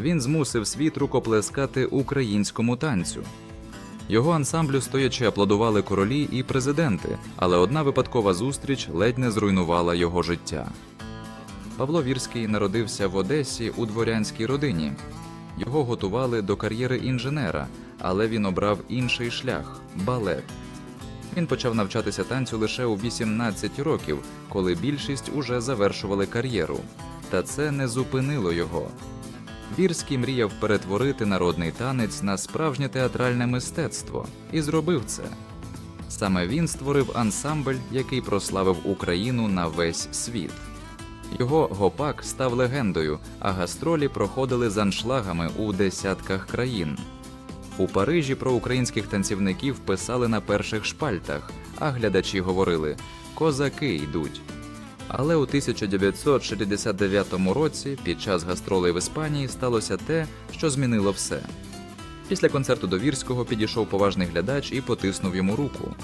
він змусив світ рукоплескати українському танцю. Його ансамблю стоячи аплодували королі і президенти, але одна випадкова зустріч ледь не зруйнувала його життя. Павло Вірський народився в Одесі у дворянській родині. Його готували до кар'єри інженера, але він обрав інший шлях балет. Він почав навчатися танцю лише у 18 років, коли більшість уже завершували кар'єру. Та це не зупинило його. Вірський мріяв перетворити народний танець на справжнє театральне мистецтво і зробив це. Саме він створив ансамбль, який прославив Україну на весь світ. Його гопак став легендою, а гастролі проходили з аншлагами у десятках країн. У Парижі про українських танцівників писали на перших шпальтах, а глядачі говорили козаки йдуть. Але у 1969 році, під час гастролей в Іспанії, сталося те, що змінило все. Після концерту до Вірського підійшов поважний глядач і потиснув йому руку.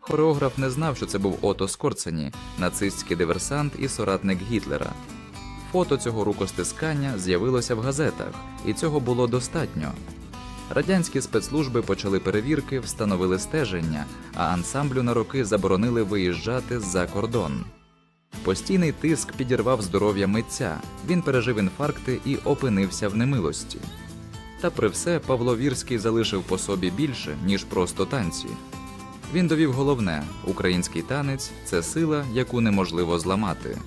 Хореограф не знав, що це був Ото Скорцені, нацистський диверсант і соратник Гітлера. Фото цього рукостискання з'явилося в газетах, і цього було достатньо. Радянські спецслужби почали перевірки, встановили стеження, а ансамблю на роки заборонили виїжджати за кордон. Постійний тиск підірвав здоров'я митця. Він пережив інфаркти і опинився в немилості. Та при все Павло Вірський залишив по собі більше, ніж просто танці. Він довів головне: український танець це сила, яку неможливо зламати.